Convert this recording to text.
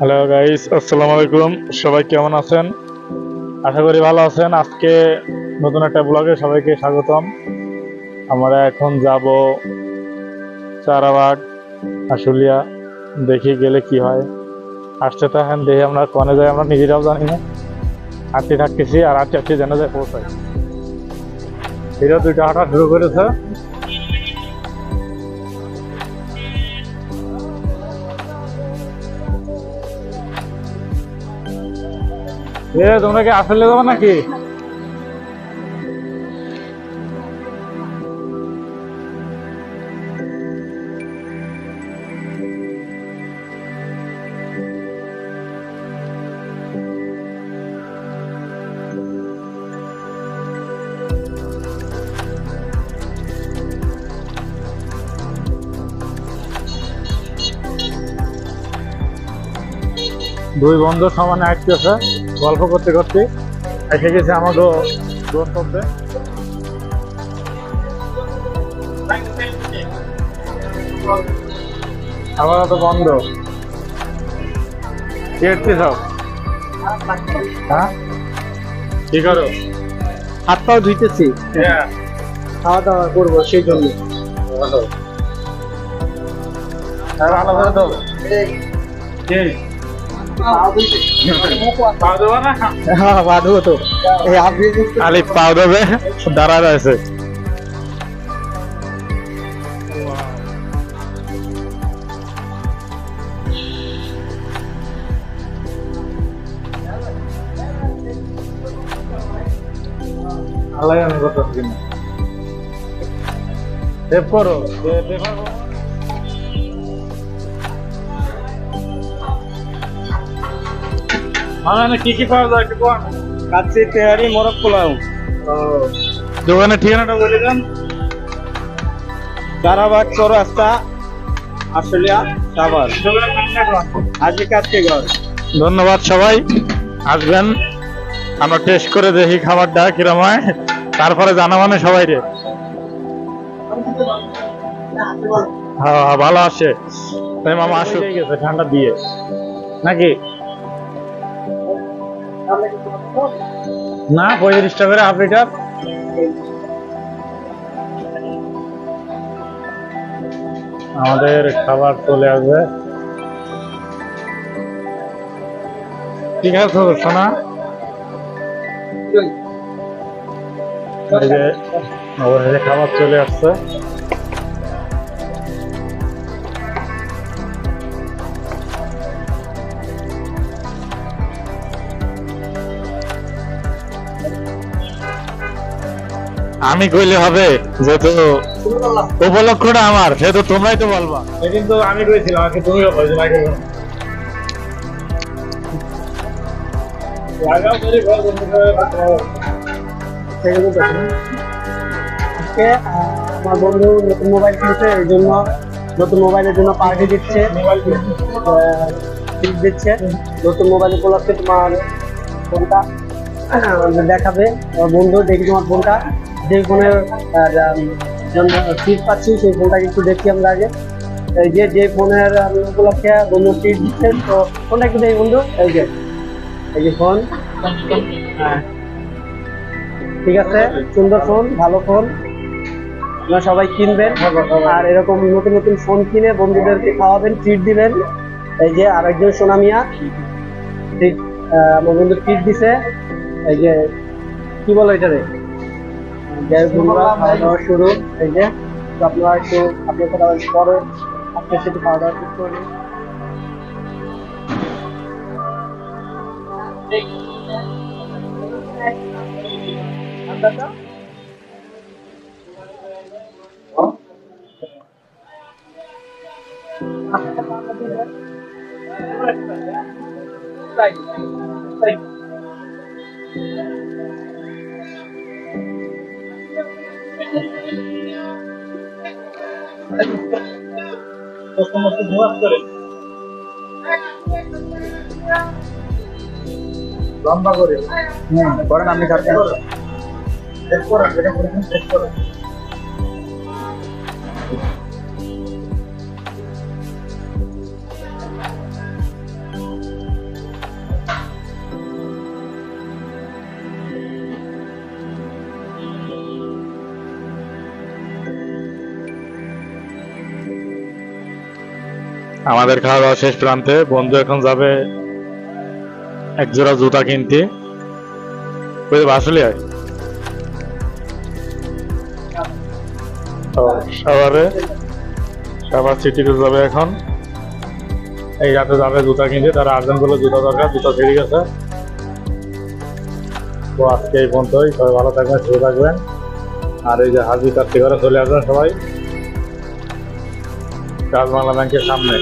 Hello guys আসসালামু আলাইকুম সবাই কেমন আছেন? আশা করি ভালো আছেন। আজকে নতুন একটা ব্লগে সবাইকে স্বাগতম। আমরা এখন যাব চারাবাগ, আশুলিয়া। দেখি গেলে কি হয়। আসতে থাকেন দেখি আমরা কনে যাই, আমরা নিজেরাও জানি না। হাঁটতে থাকতেছি আর আটতে আটতে যেন যায় পৌঁছাই। হিরো দুইটা হাঁটা শুরু করেছে। এ তোমরা কি আসলে যাব নাকি? দুই বন্ধু সমানে আসতেছে গল্প করতে করতে এসে গেছে আমাকে গন্তব্যে আমার তো বন্ধ। কি হচ্ছে সব হ্যাঁ? কি করো? হাত পাও ধুইতেছি। খাওয়া দাওয়া করব সেই জন্য। আর ভালো করে দাও হ্যাঁ আলি দেবে দাঁড়া রয়েছে আল্লাহ আমি কিনা সেভ করো। মানে কি কি পাওয়া যায় একটু কোন কাচ্চি তেহারি মোরগ পোলাও। দোকানের ঠিকানাটা বলে দেন। চারাবাগ চৌরাস্তা আশুলিয়া সাভার। আজকে কাচ্চি ঘর ধন্যবাদ সবাই। আসবেন। আমরা টেস্ট করে দেখি খাবারটা কিরম হয়। তারপরে জানাবানে সবাই রে হ্যাঁ ভালো আসে তাই মামা আসুক। ঠান্ডা দিয়ে। নাকি? না পঁয়ত্রিশ টাকা হাফ লিটার আমাদের খাবার চলে আসবে। ঠিক আছে সোনা? খাবার চলে আসছে। আমি কইলে হবে যেহেতু উপলক্ষটা আমার সেহেতু তোমরাই তো বলবা। কিন্তু আমি কইছিলাম। আজকে আহ, আমার বন্ধু নতুন মোবাইল কিনছে এই জন্য নতুন মোবাইলের জন্য পার্টি দিচ্ছে। দিচ্ছে। নতুন মোবাইল উপলক্ষে তোমার ফোনটা দেখাবে। বন্ধু দেখি তোমার ফোনটা। যে ফোনের টিপ পাচ্ছি সেই ফোনটাকে একটু দেখি আমরা আগে। এই যে যে ফোনের উপলক্ষে বন্ধু টিপ দিচ্ছে তো ফোনটা একটু দেখি বন্ধু। এই যে এই যে ফোন। হ্যাঁ। ঠিক আছে সুন্দর ফোন ভালো ফোন। আপনারা সবাই কিনবেন। আর এরকম নতুন নতুন ফোন কিনে বন্ধুদেরকে খাওয়াবেন ট্রিট দিবেন। এই যে আরেকজন সোনামিয়া ঠিক আহ, আমার বন্ধু ট্রিট দিছে। এই যে কি বলো এটা রে যাই হোক বন্ধুরা শুরু এই তো আপনারা সাথে আবার পরে আপনার সাথে খাওয়া করে নিন। লম্বা করে। হুম করেন আপনি চেক করেন। এটা করেছেন চেক করেন। আমাদের খাওয়া দাওয়া শেষ প্রান্তে বন্ধু এখন যাবে এক জোড়া জুতা কিনতে। বুঝতে বাসলে আয় সাভারে সাভার সিটিতে যাবে এখন। এই রাতে যাবে জুতা কিনতে, তারা আর্জেন্ট বলে জুতা দরকার, জুতা ছেড়ে গেছে। তো আজকে এই পর্যন্তই, সবাই ভালো থাকবেন, সুস্থ থাকবেন। আর এই যে হাজি কার্তিক চলে আসবেন সবাই। কাজ বাংলা ব্যাংকের সামনে।